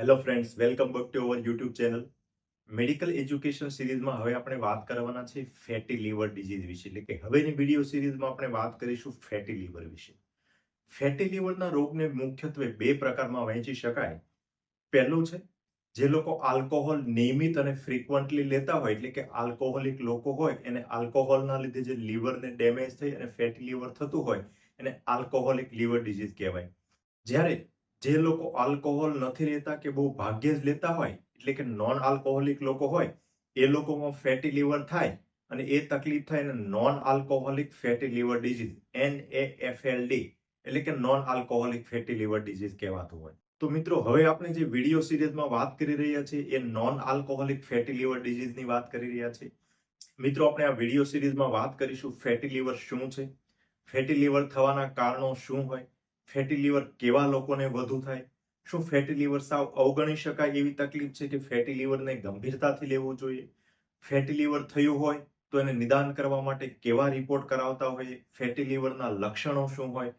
Hello friends welcome back to our YouTube channel medical education સિરીઝમાં હવે આપણે વાત કરવાના છે ફેટી લીવર ડિઝીઝ વિશે. એટલે કે હવેની વીડિયો સિરીઝમાં આપણે વાત કરીશું ફેટી લીવર વિશે. ફેટી લીવરના રોગને મુખ્યત્વે બે પ્રકારમાં વહેંચી શકાય. પહેલું છે, જે લોકો આલ્કોહોલ નિયમિત અને ફ્રીક્વન્ટલી લેતા હોય, એટલે કે આલ્કોહોલિક લોકો હોય, એને આલ્કોહોલના લીધે જે લીવરને ડેમેજ થઈ અને ફેટી લીવર થતું હોય, એને આલ્કોહોલિક લીવર ડિઝીઝ કહેવાય. જ્યારે જે લોકો આલ્કોહોલ નથી લેતા કે બહુ ભાગ્યે જ લેતા હોય, એટલે કે નોન આલ્કોહોલિક લોકો હોય, એ લોકોમાં ફેટી લીવર થાય અને એ તકલીફ થાય એને non alcoholic fatty liver disease N A F L D એટલે કે non alcoholic fatty liver disease કહેવાતું હોય. તો મિત્રો, હવે આપણે જે વીડિયો સિરીઝમાં વાત કરી રહ્યા છીએ, એ નોન આલ્કોહોલિક ફેટી લીવર ડિઝીઝની વાત કરી રહ્યા છીએ. મિત્રો, આપણે આ વીડિયો સિરીઝમાં વાત કરીશું ફેટી લીવર શું છે? ફેટી લીવર થવાના કારણો શું હોય? ફેટી લીવર કેવા લોકોને વધુ થાય? શું ફેટી લીવર સાવ અવગણી શકાય એવી તકલીફ છે કે ફેટી લીવરને ગંભીરતાથી લેવું જોઈએ? ફેટી લીવર થયું હોય તો એને નિદાન કરવા માટે કેવા રિપોર્ટ કરાવતા હોઈએ ફેટી લીવરના લક્ષણો શું હોય?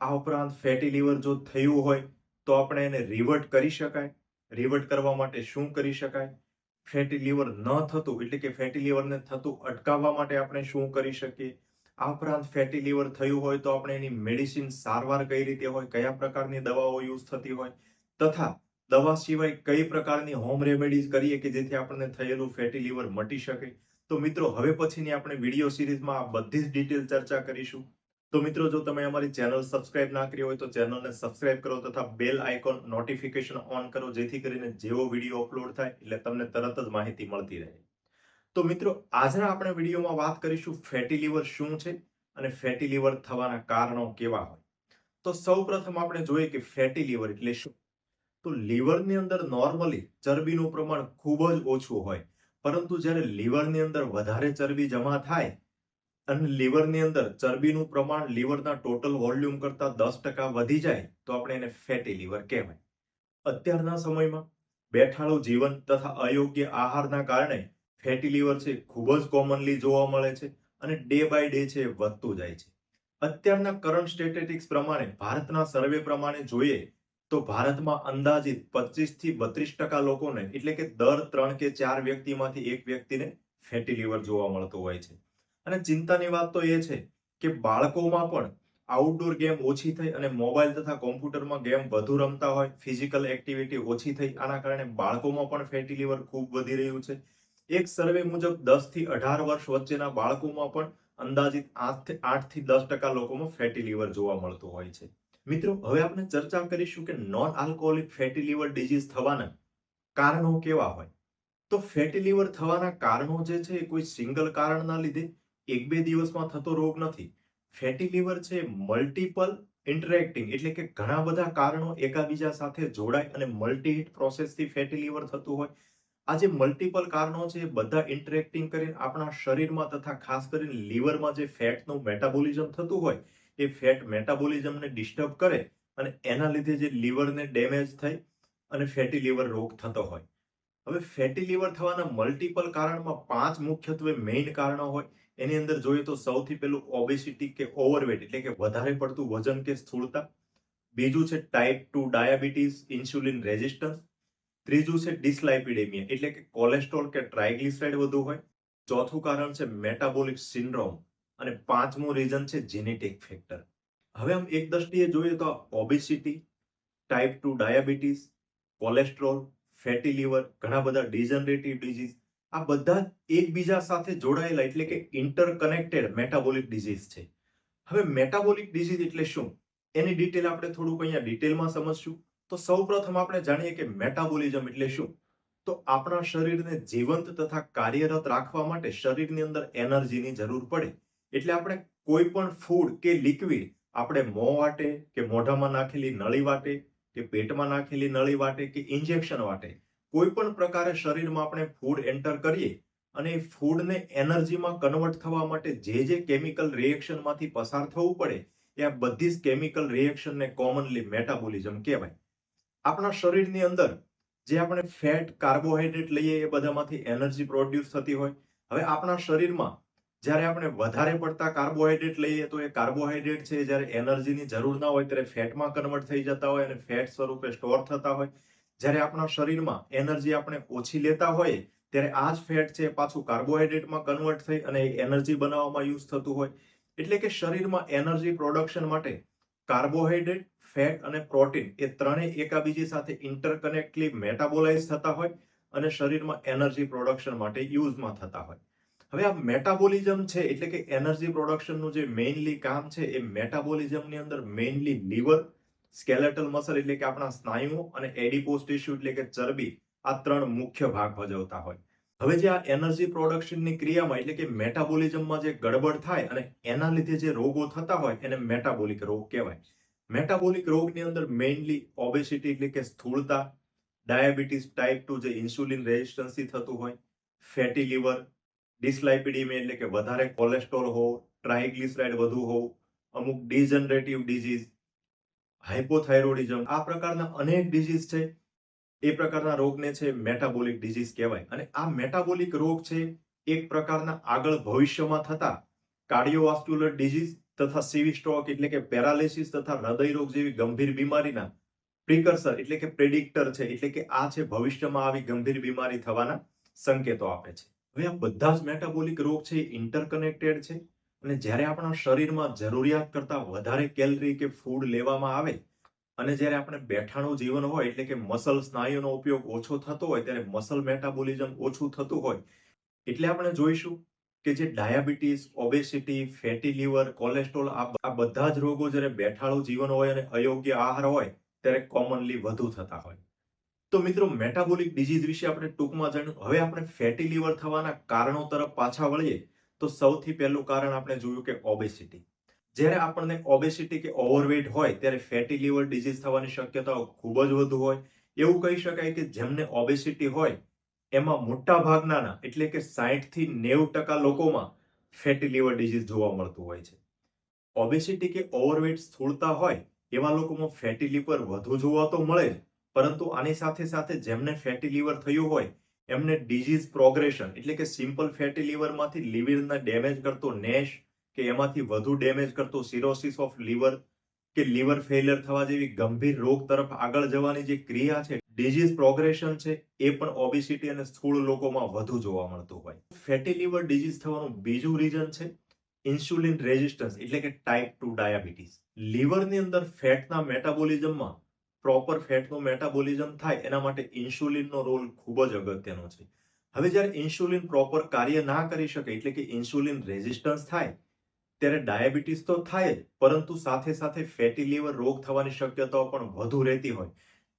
આ ઉપરાંત ફેટી લીવર જો થયું હોય તો આપણે એને રિવર્ટ કરી શકાય. રિવર્ટ કરવા માટે શું કરી શકાય? ફેટી લીવર ન થતું એટલે કે ફેટી લીવરને થતું અટકાવવા માટે આપણે શું કરી શકીએ? આ ઉપરાંત ફેટી લીવર થયું હોય તો આપણે એની મેડિસિન સારવાર કઈ રીતે હોય, કયા પ્રકારની દવાઓ યુઝ થતી હોય, તથા દવા સિવાય કઈ પ્રકારની હોમ રેમેડીઝ કરીએ કે જેથી આપણને થયેલું ફેટી લીવર મટી શકે. તો મિત્રો, હવે પછીની આપણે વીડિયો સિરીઝમાં આ બધી જ ડિટેલ ચર્ચા કરીશું. તો મિત્રો, જો તમે અમારી ચેનલ સબસ્ક્રાઇબ ના કરી હોય તો ચેનલને સબસ્ક્રાઇબ કરો તથા બેલ આઇકોન નોટિફિકેશન ઓન કરો, જેથી કરીને જેવો વીડિયો અપલોડ થાય એટલે તમને તરત જ માહિતી મળતી રહે. તો મિત્રો, આજના આપણે વિડીયોમાં વાત કરીશું ફેટી લીવર શું છે અને ફેટી લીવર થવાના કારણો કેવા હોય. તો સૌ પ્રથમ આપણે જોઈએ કે ફેટી લીવર એટલે શું? તો લીવરની અંદર નોર્મલી ચરબીનું પ્રમાણ ખૂબ જ ઓછું હોય, પરંતુ જ્યારે લીવરની અંદર વધારે ચરબી જમા થાય અને લીવરની અંદર ચરબીનું પ્રમાણ લીવરના ટોટલ વોલ્યુમ કરતા દસ ટકા વધી જાય, તો આપણે એને ફેટી લીવર કહેવાય. અત્યારના સમયમાં બેઠાળું જીવન તથા અયોગ્ય આહારના કારણે ફેટી લીવર છે, ખૂબ જ કોમનલી જોવા મળે છે અને ડે બાય ડે છે વધતું જાય છે. અત્યારના કરંટ સ્ટેટિસ્ટિક્સ પ્રમાણે ભારતના સર્વે પ્રમાણે જોઈએ તો ભારતમાં અંદાજિત પચીસથી બત્રીસ ટકા લોકોને એટલે કે દર ત્રણ કે ચાર વ્યક્તિમાંથી એક વ્યક્તિને ફેટી લીવર જોવા મળતું હોય છે. અને ચિંતાની વાત તો એ છે કે બાળકોમાં પણ આઉટડોર ગેમ ઓછી થઈ અને મોબાઈલ તથા કોમ્પ્યુટરમાં ગેમ વધુ રમતા હોય ફિઝિકલ એક્ટિવિટી ઓછી થઈ, આના કારણે બાળકોમાં પણ ફેટી લીવર ખૂબ વધી રહ્યું છે. એક સર્વે મુજબ દસથી અઢાર વર્ષ વચ્ચેના બાળકોમાં પણ અંદાજિત આઠથી દસ ટકા લોકોમાં ફેટી લીવર જોવા મળતું હોય છે. મિત્રો, હવે આપણે ચર્ચા કરીશું કે non alcoholic fatty liver disease થવાના કારણો કેવા હોય? તો ફેટી લીવર થવાના કારણો જે છે એ કોઈ સિંગલ કારણના લીધે એક બે દિવસમાં થતો રોગ નથી. ફેટી લીવર છે મલ્ટિપલ ઇન્ટરેક્ટિંગ એટલે કે ઘણા બધા કારણો એકાબીજા સાથે જોડાય અને મલ્ટી હિટ પ્રોસેસથી ફેટી લીવર થતું હોય. આ જે મલ્ટિપલ કારણો છે બધા ઇન્ટરેક્ટિંગ કરીને આપણા શરીરમાં તથા ખાસ કરીને લીવરમાં જે ફેટનું મેટાબોલિઝમ થતું હોય, એ ફેટ મેટાબોલિઝમને ડિસ્ટર્બ કરે અને એના લીધે જે લીવરને ડેમેજ થઈ અને ફેટી લીવર રોગ થતો હોય. હવે ફેટી લીવર થવાના મલ્ટિપલ કારણમાં પાંચ મુખ્યત્વે મેઇન કારણો હોય. એની અંદર જોઈએ તો સૌથી પહેલું ઓબેસિટી કે ઓવરવેટ એટલે કે વધારે પડતું વજન કે સ્થૂળતા. બીજું છે type two diabetes insulin resistance ત્રીજું છે ડિસ્લાઇપિડેમિયા એટલે કે કોલેસ્ટ્રોલ કે ટ્રાઇગ્લિસરાઇડ વધુ હોય. ચોથું કારણ છે મેટાબોલિક સિન્ડ્રોમ અને પાંચમું રીઝન છે જેનેટિક ફેક્ટર હવે આમ એક દ્રષ્ટિએ જોઈએ તો obesity type two diabetes cholesterol fatty liver ઘણા બધા ડિજનરેટિવ ડિઝીઝ આ બધા એકબીજા સાથે જોડાયેલા એટલે કે ઇન્ટરકનેક્ટેડ મેટાબોલિક ડિઝીઝ છે. હવે મેટાબોલિક ડિઝીઝ એટલે શું? એની ડિટેલ આપણે થોડુંક અહીંયા ડિટેલમાં સમજશું. તો સૌપ્રથમ આપણે જાણીએ કે મેટાબોલિઝમ એટલે શું? તો આપણા શરીરને જીવંત તથા કાર્યરત રાખવા માટે શરીરની અંદર એનર્જીની જરૂર પડે. એટલે આપણે કોઈ પણ ફૂડ કે લિક્વિડ આપણે મોં વાટે કે મોઢામાં નાખેલી નળી વાટે કે પેટમાં નાખેલી નળી વાટે કે ઇન્જેક્શન વાટે, કોઈ પણ પ્રકારે શરીરમાં આપણે ફૂડ એન્ટર કરીએ અને એ ફૂડને એનર્જીમાં કન્વર્ટ થવા માટે જે જે કેમિકલ રિએક્શનમાંથી પસાર થવું પડે, એ આ બધી જ કેમિકલ રિએક્શનને કોમનલી મેટાબોલિઝમ કહેવાય. આપણા શરીરની અંદર જે આપણે ફેટ કાર્બોહાઈડ્રેટ લઈએ એ બધામાંથી એનર્જી પ્રોડ્યુસ થતી હોય. હવે આપણા શરીરમાં જ્યારે આપણે વધારે પડતા કાર્બોહાઈડ્રેટ લઈએ તો એ કાર્બોહાઈડ્રેટ છે જ્યારે એનર્જીની જરૂર ના હોય ત્યારે ફેટમાં કન્વર્ટ થઈ જતા હોય અને ફેટ સ્વરૂપે સ્ટોર થતા હોય. જ્યારે આપણા શરીરમાં એનર્જી આપણે ઓછી લેતા હોઈએ ત્યારે આ જ ફેટ છે પાછું કાર્બોહાઈડ્રેટમાં કન્વર્ટ થઈ અને એનર્જી બનાવવામાં યુઝ થતું હોય. એટલે કે શરીરમાં એનર્જી પ્રોડક્શન માટે કાર્બોહાઈડ્રેટ ફેટ અને પ્રોટીન એ ત્રણેય એકાબીજી સાથે ઇન્ટરકનેક્ટલી મેટાબોલાઇઝ થતા હોય અને શરીરમાં એનર્જી પ્રોડક્શન માટે યુઝમાં થતા હોય. હવે આ મેટાબોલિઝમ છે એટલે કે એનર્જી પ્રોડક્શનનું જે મેઇનલી કામ છે એ મેટાબોલિઝમની અંદર મેઇનલી લીવર, સ્કેલેટલ મસલ એટલે કે આપણા સ્નાયુઓ અને એડિપોઝ ઇશ્યુ એટલે કે ચરબી આ ત્રણ મુખ્ય ભાગ ભજવતા હોય. હવે જે આ એનર્જી પ્રોડક્શનની ક્રિયામાં એટલે કે મેટાબોલિઝમમાં જે ગડબડ થાય અને એના લીધે જે રોગો થતા હોય એને મેટાબોલિક રોગ કહેવાય. મેટાબોલિક રોગની અંદર મેઇનલી ઓબેસિટી એટલે કે સ્થૂળતા ડાયાબિટીસ ટાઈપ ટુ જે ઇન્સ્યુલિન રેઝિસ્ટન્સથી થતું હોય ફેટી લીવર ડિસ્લાઇપિડીમિયા એટલે કે વધારે કોલેસ્ટ્રોલ હોવો ટ્રાઇગ્લિસરાઇડ વધુ હોવું, અમુક ડિજનરેટિવ ડિઝીઝ હાઇપોથાઇરોડિઝમ આ પ્રકારના અનેક ડિઝીઝ છે. એ પ્રકારના રોગને છે મેટાબોલિક ડિઝીઝ કહેવાય. અને આ મેટાબોલિક રોગ છે એક પ્રકારના આગળ ભવિષ્યમાં થતા કાર્ડિયોવાસ્ક્યુલર ડિઝીઝ તથા સીવી સ્ટ્રોક એટલે કે પેરાલિસિસ તથા હૃદય રોગ જેવી ગંભીર બીમારીના પ્રિકર્સર એટલે કે પ્રેડિક્ટર છે, એટલે કે આ છે ભવિષ્યમાં આવી ગંભીર બીમારી થવાના સંકેતો આપે છે. હવે આ બધા જ મેટાબોલિક રોગ છે ઇન્ટરકનેક્ટેડ છે અને જ્યારે આપણા શરીરમાં જરૂરિયાત કરતા વધારે કેલરી કે ફૂડ લેવામાં આવે અને જ્યારે આપણે બેઠાણું જીવન હોય એટલે કે મસલ સ્નાયુનો ઉપયોગ ઓછો થતો હોય, ત્યારે મસલ મેટાબોલિઝમ ઓછું થતું હોય, એટલે આપણે જોઈશું કે જે diabetes, obesity, fatty liver, cholesterol, આ બધા જ રોગો જ્યારે બેઠાળું જીવન હોય અને અયોગ્ય આહાર હોય, ત્યારે કોમનલી વધુ થતા હોય. તો મિત્રો મેટાબોલિક ડિઝીઝ વિશે આપણે ટૂંકમાં જાણ્યું. હવે આપણે ફેટી લીવર થવાના કારણો તરફ પાછા વળીએ, તો સૌથી પહેલું કારણ આપણે જોયું કે ઓબેસિટી. જ્યારે આપણને ઓબેસિટી કે ઓવરવેટ હોય, ત્યારે ફેટી લીવર ડિઝીઝ થવાની શક્યતાઓ ખૂબ જ વધુ હોય. એવું કહી શકાય કે જેમને ઓબેસિટી હોય એમાં મોટા ભાગનાના એટલે કે સાહીઠથી નેવું ટકા લોકોમાં ફેટી લીવર ડિઝીઝ જોવા મળતું હોય છે. ઓબેસિટી કે ઓવરવેટ સ્થૂળતા હોય, એવા લોકોમાં ફેટી લીવર વધુ જોવા તો મળે જ, પરંતુ આની સાથે સાથે જેમને ફેટી લીવર થયું હોય, એમને ડિઝીઝ પ્રોગ્રેશન એટલે કે સિમ્પલ ફેટી લીવરમાંથી લીવરના ડેમેજ કરતો નેશ કે એમાંથી વધુ ડેમેજ કરતો સિરોસિસ ઓફ લીવર કે લીવર ફેલિયર થવા જેવી ગંભીર રોગ તરફ આગળ જવાની જે ક્રિયા છે ડિઝીઝ પ્રોગ્રેશન છે, એ પણ ઓબેસિટી અને સ્થૂળ લોકોમાં વધુ જોવા મળતું હોય. ફેટી લીવર ડિઝીઝ થવાનું બીજું રીઝન છે ઇન્સ્યુલિન રેઝિસ્ટન્સ એટલે કે ટાઈપ ટુ ડાયાબિટીસ લીવરની અંદર ફેટના મેટાબોલિઝમમાં પ્રોપર ફેટનું મેટાબોલિઝમ થાય, એના માટે ઇન્સ્યુલિનનો રોલ ખૂબ જ અગત્યનો છે. હવે જ્યારે ઇન્સ્યુલિન પ્રોપર કાર્ય ના કરી શકે, એટલે કે ઇન્સ્યુલિન રેઝિસ્ટન્સ થાય, ત્યારે ડાયાબિટીસ તો થાય જ, પરંતુ સાથે સાથે ફેટી લીવર રોગ થવાની શક્યતાઓ પણ વધુ રહેતી હોય.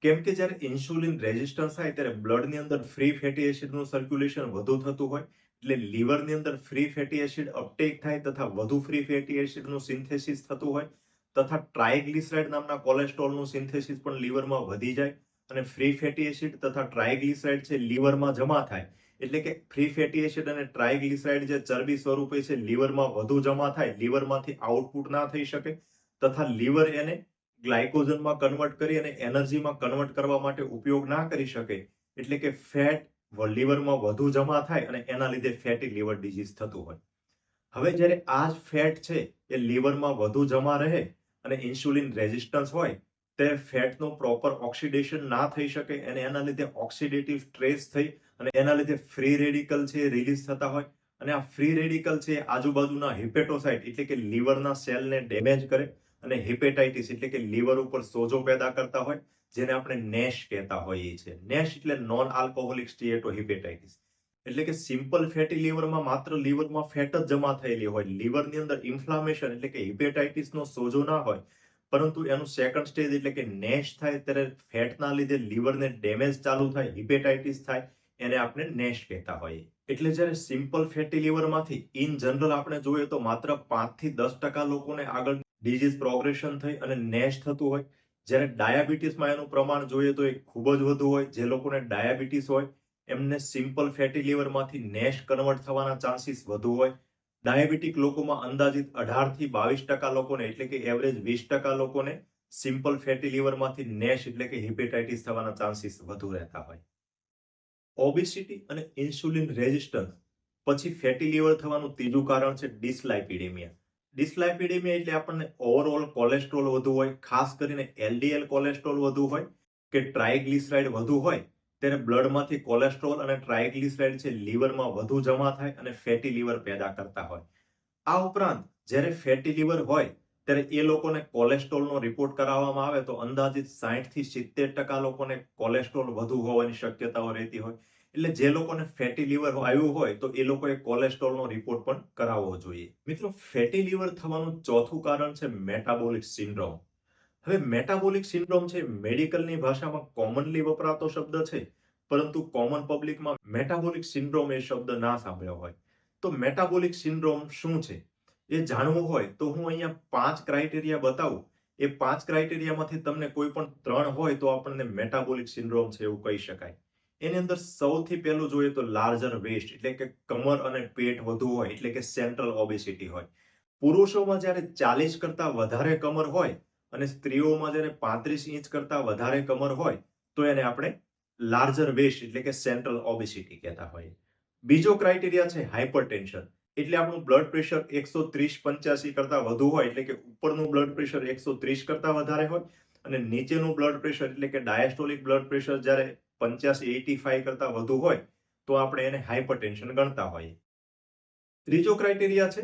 કેમ કે જ્યારે ઇન્સ્યુલિન રેઝિસ્ટન્સ થાય ત્યારે બ્લડની અંદર ફ્રી ફેટી એસિડનું સર્ક્યુલેશન વધુ થતું હોય, એટલે લીવરની અંદર ફ્રી ફેટી એસિડ અપટેક થાય તથા વધુ ફ્રી ફેટી એસિડનું સિન્થેસિસ થતું હોય તથા ટ્રાયગ્લિસરાઇડ નામના કોલેસ્ટ્રોલનું સિન્થેસિસ પણ લીવરમાં વધી જાય અને ફ્રી ફેટી એસિડ તથા ટ્રાયગ્લિસરાઇડ છે લીવરમાં જમા થાય. એટલે કે ફ્રી ફેટી એસિડ અને ટ્રાયગ્લિસરાઇડ જે ચરબી સ્વરૂપે છે લીવરમાં વધુ જમા થાય, લીવરમાંથી આઉટપુટ ના થઈ શકે તથા લીવર એને ગ્લાયકોઝનમાં કન્વર્ટ કરી અને એનર્જીમાં કન્વર્ટ કરવા માટે ઉપયોગ ના કરી શકે, એટલે કે ફેટ લીવરમાં વધુ જમા થાય અને એના લીધે ફેટી લીવર ડિઝીઝ થતું હોય. હવે જ્યારે આ જ ફેટ છે, એ લીવરમાં વધુ જમા રહે અને ઇન્સ્યુલિન રેઝિસ્ટન્સ હોય, તે ફેટનું પ્રોપર ઓક્સિડેશન ના થઈ શકે અને એના લીધે ઓક્સિડેટિવ સ્ટ્રેસ થઈ અને એના લીધે ફ્રી રેડિકલ છે રિલીઝ થતા હોય. અને આ ફ્રી રેડિકલ છે આજુબાજુના હિપેટોસાઇટ એટલે કે લીવરના સેલને ડેમેજ કરે અને હિપેટાઇટિસ એટલે કે લીવર ઉપર સોજો પેદા કરતા હોય, જેને આપણે નેશ કહેતા હોઈએ છીએ. નેશ એટલે નોન આલ્કોહોલિક સ્ટીએટો હિપેટાઇટિસ એટલે કે સિમ્પલ ફેટી લીવરમાં માત્ર લીવરમાં ફેટ જ જમા થયેલી હોય. લીવરની અંદર ઇન્ફ્લામેશન એટલે કે હિપેટાઇટિસનો સોજો ના હોય, પરંતુ એનું સેકન્ડ સ્ટેજ એટલે કે નેશ થાય, ત્યારે ફેટના લીધે લીવરને ડેમેજ ચાલુ થાય, હિપેટાઇટિસ થાય, એને આપણે નેશ કહેતા હોઈએ. એટલે જ્યારે સિમ્પલ ફેટી લીવરમાંથી ઇન જનરલ આપણે જોઈએ તો માત્ર પાંચથી દસ ટકા લોકોને આગળ ડિઝીઝ પ્રોગ્રેશન થઈ અને નેશ થતું હોય. જ્યારે ડાયાબિટીસમાં એનું પ્રમાણ જોઈએ તો એ ખૂબ જ વધુ હોય. જે લોકોને ડાયાબિટીસ હોય, એમને સિમ્પલ ફેટી લીવરમાંથી નેશ કન્વર્ટ થવાના ચાન્સીસ વધુ હોય. ડાયાબિટીક લોકોમાં અંદાજિત અઢારથી બાવીસ ટકા લોકોને, એટલે કે એવરેજ વીસ ટકા લોકોને સિમ્પલ ફેટી લીવરમાંથી નેશ એટલે કે હિપેટાઇટિસ થવાના ચાન્સીસ વધુ રહેતા હોય. ઓબેસિટી અને ઇન્સ્યુલિન રેઝિસ્ટન્સ પછી ફેટી લીવર થવાનું ત્રીજું કારણ છે ડિસ્લાઇપિડેમિયા ડિસ્લાઇપિડેમિયા એટલે આપણને ઓવરઓલ કોલેસ્ટ્રોલ વધુ હોય, ખાસ કરીને એલડીએલ કોલેસ્ટ્રોલ વધુ હોય કે ટ્રાયગ્લિસરાઇડ વધુ હોય ત્યારે બ્લડમાંથી કોલેસ્ટ્રોલ અને ટ્રાયગ્લિસરાઇડ છે લીવરમાં વધુ જમા થાય અને ફેટી લીવર પેદા કરતા હોય. આ ઉપરાંત જ્યારે ફેટી લીવર હોય, ત્યારે એ લોકોને કોલેસ્ટ્રોલનો રિપોર્ટ કરાવવામાં આવે તો અંદાજિત સાહીઠથી સિત્તેર ટકા લોકોને કોલેસ્ટ્રોલ વધુ હોવાની શક્યતાઓ રહેતી હોય. એટલે જે લોકોને ફેટી લીવર આવ્યું હોય તો એ લોકોએ કોલેસ્ટ્રોલનો રિપોર્ટ પણ કરાવવો જોઈએ. મિત્રો ફેટી લીવર થવાનું ચોથું કારણ છે મેટાબોલિક સિન્ડ્રોમ હવે મેટાબોલિક સિન્ડ્રોમ છે મેડિકલની ભાષામાં કોમનલી વપરાતો શબ્દ છે, પરંતુ કોમન પબ્લિકમાં મેટાબોલિક સિન્ડ્રોમ એ શબ્દ ના સાંભળ્યો હોય. તો મેટાબોલિક સિન્ડ્રોમ શું છે? એ જાણવું હોય તો હું અહીંયા પાંચ ક્રાઇટેરિયા બતાવું. એ પાંચ ક્રાઇટેરિયામાંથી તમને કોઈ પણ ત્રણ હોય તો આપણને મેટાબોલિક સિન્ડ્રોમ છે એવું કહી શકાય. એની અંદર સૌથી પહેલું જોઈએ તો લાર્જર વેસ્ટ એટલે કે કમર અને પેટ વધુ હોય, એટલે કે સેન્ટ્રલ ઓબેસિટી હોય. પુરુષોમાં જ્યારે ચાલીસ કરતા વધારે કમર હોય અને સ્ત્રીઓમાં જ્યારે પાંત્રીસ ઇંચ કરતા વધારે કમર હોય, તો એને આપણે લાર્જર વેસ્ટ એટલે કે સેન્ટ્રલ ઓબેસિટી કહેતા હોઈએ. બીજો ક્રાઇટેરિયા છે હાઇપરટેન્શન એટલે આપણું બ્લડ પ્રેશર એકસો ત્રીસ પંચ્યાસી કરતા વધુ હોય, એટલે કે ઉપરનું બ્લડ પ્રેશર એકસો ત્રીસ કરતા વધારે હોય, અને નીચેનું બ્લડ પ્રેશર એટલે કે ડાયાસ્ટોલિક બ્લડ પ્રેશર જ્યારે પંચ્યાસી એટી ફાઈવ કરતાં વધુ હોય, તો આપણે એને હાઇપરટેન્શન ગણતા હોઈએ. ત્રીજો ક્રાઇટેરિયા છે,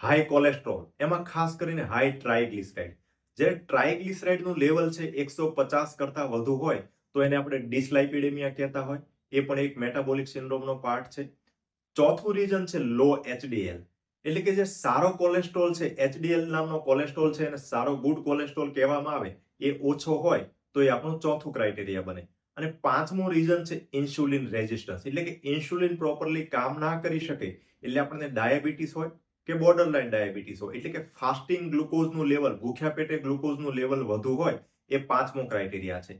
હાઈ કોલેસ્ટ્રોલ. એમાં ખાસ કરીને હાઈ ટ્રાયગ્લિસરાઇડ જ્યારે ટ્રાયગ્લિસરાઇડનું લેવલ છે એકસો પચાસ કરતાં વધુ હોય, તો એને આપણે ડિસલાઇપિડેમિયા કહેતા હોય. એ પણ એક મેટાબોલિક સિન્ડ્રોમનો પાર્ટ છે. ચોથું રીઝન છે લો એચડીએલ. એટલે કે જે સારો કોલેસ્ટ્રોલ છે, એચડીએલ નામનો કોલેસ્ટ્રોલ છે અને સારો ગુડ કોલેસ્ટ્રોલ કહેવામાં આવે, એ ઓછો હોય, તો એ આપણું ચોથું ક્રાઇટેરિયા બને. અને પાંચમું રીઝન છે ઇન્સ્યુલિન રેઝિસ્ટન્સ એટલે કે ઇન્સ્યુલિન પ્રોપરલી કામ ના કરી શકે એટલે આપણને ડાયાબિટીસ હોય કે બોર્ડર લાઇન ડાયાબિટીસ હોય. એટલે કે ફાસ્ટિંગ ગ્લુકોઝનું લેવલ ભૂખ્યા પેટે ગ્લુકોઝનું લેવલ વધુ હોય એ પાંચમો ક્રાઇટેરિયા છે.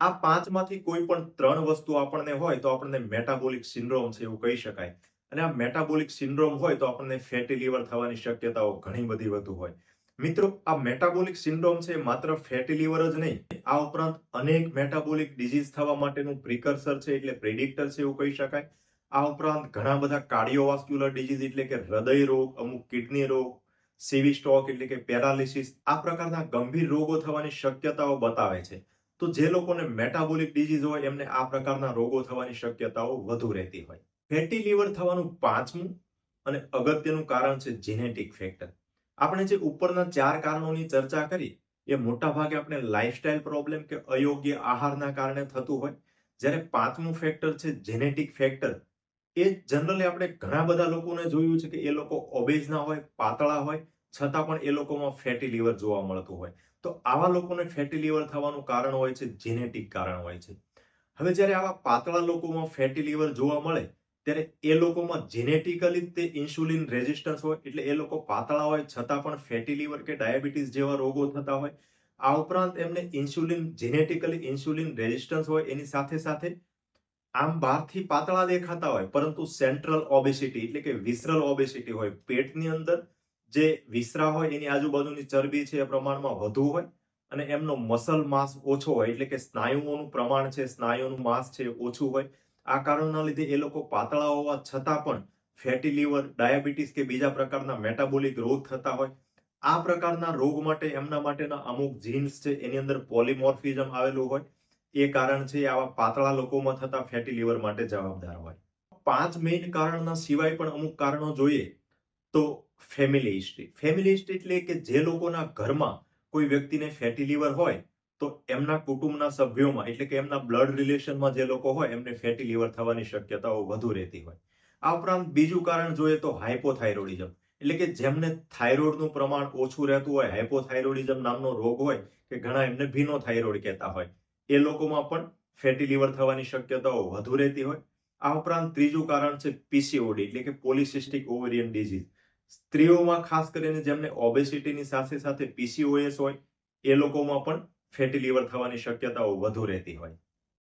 આ પાંચમાંથી કોઈ પણ ત્રણ વસ્તુ આપણને હોય તો આપણને મેટાબોલિક સિન્ડ્રોમ છે એવું કહી શકાય. અને આ મેટાબોલિક સિન્ડ્રોમ હોય તો આપણને ફેટી લીવર થવાની શક્યતાઓ ઘણી બધી વધુ હોય. મિત્રો, આ મેટાબોલિક સિન્ડ્રોમ છે માત્ર ફેટી લીવર જ નહીં, આ ઉપરાંત અનેક મેટાબોલિક ડિઝીઝ થવા માટેનું પ્રિકર્સર છે એટલે પ્રેડિક્ટર છે એવું કહી શકાય. આ ઉપરાંત ઘણા બધા કાર્ડિયોવાસ્ક્યુલર ડિઝીઝ એટલે કે હૃદય રોગ, અમુક કિડની રોગ સીવી સ્ટોક એટલે કે પેરાલિસિસ આ પ્રકારના ગંભીર રોગો થવાની શક્યતાઓ બતાવે છે. તો જે લોકોને મેટાબોલિક ડિઝીઝ હોય, એમને આ પ્રકારના રોગો થવાની શક્યતાઓ વધુ રહેતી હોય. ફેટી લીવર થવાનું પાંચમું અને અગત્યનું કારણ છે જેનેટિક ફેક્ટર આપણે જે ઉપરના ચાર કારણોની ચર્ચા કરી, એ મોટા ભાગે આપણે લાઇફસ્ટાઇલ પ્રોબ્લેમ કે અયોગ્ય આહારના કારણે થતું હોય. જ્યારે પાંચમું ફેક્ટર છે જેનેટિક ફેક્ટર એ જનરલી આપણે ઘણા બધા લોકોને જોયું છે કે એ લોકો ઓબેઝના હોય, પાતળા હોય, છતાં પણ એ લોકોમાં ફેટી લીવર જોવા મળતું હોય. તો આવા લોકોને ફેટી લીવર થવાનું કારણ હોય છે જેનેટિક કારણ હોય છે. હવે જ્યારે આવા પાતળા લોકોમાં ફેટી લીવર જોવા મળે ત્યારે એ લોકોમાં જેનેટિકલી તે ઇન્સ્યુલિન રેઝિસ્ટન્સ હોય, એટલે એ લોકો પાતળા હોય, છતાં પણ ફેટી લીવર કે ડાયાબિટીસ જેવા રોગો થતા હોય. આ ઉપરાંત એમને ઇન્સ્યુલિન જેનેટિકલી ઇન્સ્યુલિન રેઝિસ્ટન્સ હોય, એની સાથે સાથે આમ બહારથી પાતળા દેખાતા હોય, પરંતુ સેન્ટ્રલ ઓબેસિટી એટલે કે વિસરલ ઓબેસિટી હોય. પેટની અંદર જે વિસરા હોય, એની આજુબાજુની ચરબી છે એ પ્રમાણમાં વધુ હોય અને એમનો મસલ માસ ઓછો હોય, એટલે કે સ્નાયુઓનું પ્રમાણ છે સ્નાયુઓનું માસ છે ઓછું હોય. આ કારણના લીધે એ લોકો પાતળા હોવા છતાં પણ ફેટી લીવર ડાયાબિટીસ કે બીજા પ્રકારના મેટાબોલિક રોગ થતા હોય. આ પ્રકારના રોગ માટે એમના માટેના અમુક જીન્સ છે, એની અંદર પોલિમોર્ફિઝમ આવેલું હોય. એ કારણ છે આવા પાતળા લોકોમાં થતા ફેટી લીવર માટે જવાબદાર હોય. પાંચ મેઇન કારણના સિવાય પણ અમુક કારણો જોઈએ તો ફેમિલી હિસ્ટ્રી ફેમિલી હિસ્ટ્રી એટલે કે જે લોકોના ઘરમાં કોઈ વ્યક્તિને ફેટી લીવર હોય તો એમના કુટુંબના સભ્યોમાં, એટલે કે એમના બ્લડ રિલેશનમાં જે લોકો હોય, એમને ફેટી લીવર થવાની શક્યતાઓ વધુ રહેતી હોય. આ ઉપરાંત બીજું કારણ જોઈએ તો હાઇપોથાઇરોડિઝમ એટલે કે જેમને થાઇરોઇડનું પ્રમાણ ઓછું રહેતું હોય હાઇપોથાઇરોડિઝમ નામનો રોગ હોય, કે ઘણા એમને ભીનો થાઇરોઇડ કહેતા હોય, એ લોકોમાં પણ ફેટી લીવર થવાની શક્યતાઓ વધુ રહેતી હોય. આ ઉપરાંત ત્રીજું કારણ છે પીસીઓડી એટલે કે પોલિસિસ્ટિક ઓવેરિયન ડિઝીઝ સ્ત્રીઓમાં ખાસ કરીને જેમને ઓબેસિટીની સાથે સાથે પીસીઓએસ હોય, એ લોકોમાં પણ ફેટી લીવર થવાની શક્યતાઓ વધુ રહેતી હોય.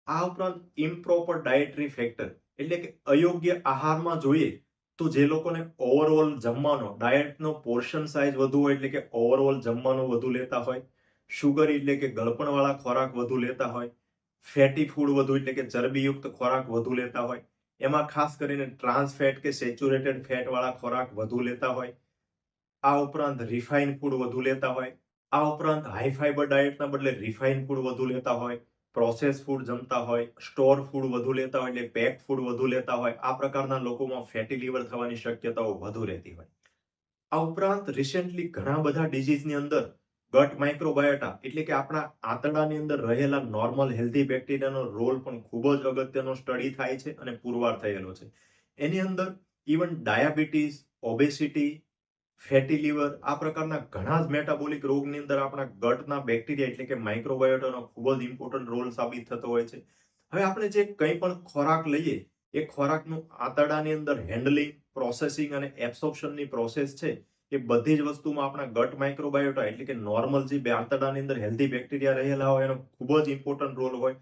આ ઉપરાંત ઇમ્પ્રોપર ડાયટરી ફેક્ટર એટલે કે અયોગ્ય આહારમાં જોઈએ તો જે લોકોને ઓવરઓલ જમવાનો, ડાયટનો પોર્શન સાઇઝ વધુ હોય એટલે કે ઓવરઓલ જમવાનું વધુ લેતા હોય, શુગર એટલે કે ગળપણવાળા ખોરાક વધુ લેતા હોય, ફેટી ફૂડ વધુ એટલે કે ચરબીયુક્ત ખોરાક વધુ લેતા હોય, એમાં ખાસ કરીને ટ્રાન્સ ફેટ કે સેચ્યુરેટેડ ફેટવાળા ખોરાક વધુ લેતા હોય, આ ઉપરાંત રિફાઇન ફૂડ વધુ લેતા હોય આ ઉપરાંત હાઈ ફાઈબર ડાયટના બદલે રિફાઇન ફૂડ વધુ લેતા હોય પ્રોસેસ ફૂડ જમતા હોય સ્ટોર ફૂડ વધુ લેતા હોય એટલે પેક ફૂડ વધુ લેતા હોય, આ પ્રકારના લોકોમાં ફેટી લીવર થવાની શક્યતાઓ વધુ રહેતી હોય. આ ઉપરાંત રિસેન્ટલી ઘણા બધા ડિઝીઝની અંદર ગટ માઇક્રોબાયોટા એટલે કે આપણા આંતરડાની અંદર રહેલા નોર્મલ હેલ્ધી બેક્ટેરિયાનો રોલ પણ ખૂબ જ અગત્યનો સ્ટડી થાય છે અને પુરવાર થયેલો છે. એની અંદર even diabetes obesity fatty liver, આ પ્રકારના ઘણા જ મેટાબોલિક રોગની અંદર આપણા ગટના બેક્ટેરિયા એટલે કે માઇક્રોબાયોટાનો ખૂબ જ ઇમ્પોર્ટન્ટ રોલ સાબિત થતો હોય છે. હવે આપણે જે કંઈ પણ ખોરાક લઈએ, એ ખોરાકનું આંતરડાની અંદર હેન્ડલિંગ પ્રોસેસિંગ અને એબ્સોર્પ્શનની પ્રોસેસ છે, એ બધી જ વસ્તુમાં આપણા ગટ માઇક્રોબાયોટા એટલે કે નોર્મલ જે આંતરડાની અંદર હેલ્ધી બેક્ટેરિયા રહેલા હોય, એનો ખૂબ જ ઇમ્પોર્ટન્ટ રોલ હોય.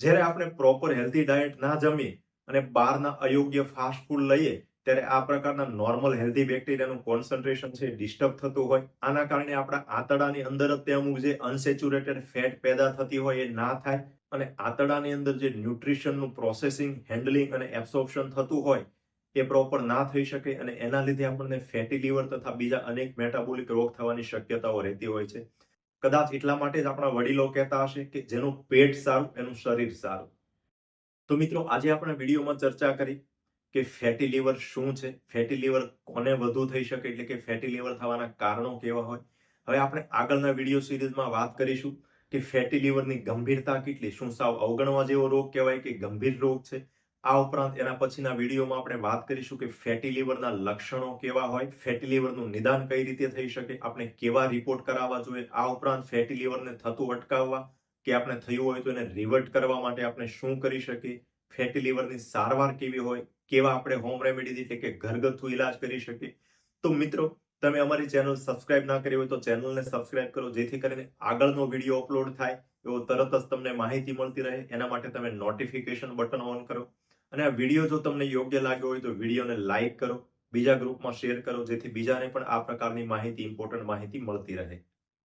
જ્યારે આપણે પ્રોપર હેલ્ધી ડાયટ ના જમીએ અને બહારના અયોગ્ય ફાસ્ટ ફૂડ લઈએ ત્યારે આ પ્રકારના નોર્મલ હેલ્ધી બેક્ટેરિયાનું કોન્સન્ટ્રેશન છે ડિસ્ટર્બ થતું હોય. આના કારણે આપણા આંતરડાની અંદર જ તે અમુક જે અનસેચ્યુરેટેડ ફેટ પેદા થતી હોય એ ના થાય અને આંતરડાની અંદર જે ન્યુટ્રિશનનું પ્રોસેસિંગ હેન્ડલિંગ અને એબ્સોર્પ્શન થતું હોય એ પ્રોપર ના થઈ શકે અને એના લીધે આપણને ફેટી લીવર તથા બીજા અનેક મેટાબોલિક રોગ થવાની શક્યતાઓ રહેતી હોય છે. કદાચ એટલા માટે જ આપણા વડીલો કહેતા હશે કે જેનું પેટ સારું, એનું શરીર સારું. તો મિત્રો, આજે આપણે વિડીયોમાં ચર્ચા કરી કે ફેટી લીવર શું છે? ફેટી લીવર કોને વધુ થઈ શકે? એટલે કે ફેટી લીવર થવાના કારણો કેવા હોય? હવે આપણે આગળના વીડિયો સિરીઝમાં વાત કરીશું કે ફેટી લીવરની ગંભીરતા કેટલી, શું સાવ અવગણવા જેવો રોગ કહેવાય કે ગંભીર રોગ છે? આ ઉપરાંત એના પછીના વિડીયોમાં આપણે વાત કરીશું કે ફેટી લીવરના લક્ષણો કેવા હોય? ફેટી લીવરનું નિદાન કઈ રીતે થઈ શકે? આપણે કેવા રિપોર્ટ કરાવવા જોઈએ? આ ઉપરાંત ફેટી લીવરને થતું અટકાવવા કે આપણે થયું હોય તો એને રિવર્ટ કરવા માટે આપણે શું કરી શકીએ? ફેટી લીવરની સારવાર કેવી હોય? કેવા આપણે હોમ રેમેડી એટલે કે ઘરગથ્થુ ઇલાજ કરી શકીએ. તો મિત્રો, તમે અમારી ચેનલ સબસ્ક્રાઇબ ના કરી હોય તો ચેનલને સબસ્ક્રાઇબ કરો, જેથી કરીને આગળનો વીડિયો અપલોડ થાય, એવો તરત જ તમને માહિતી મળતી રહે. એના માટે તમે નોટિફિકેશન બટન ઓન કરો. અને આ વીડિયો જો તમને યોગ્ય લાગ્યો હોય તો વિડીયોને લાઇક કરો, બીજા ગ્રુપમાં શેર કરો, જેથી બીજાને પણ આ પ્રકારની માહિતી ઇમ્પોર્ટન્ટ માહિતી મળતી રહે.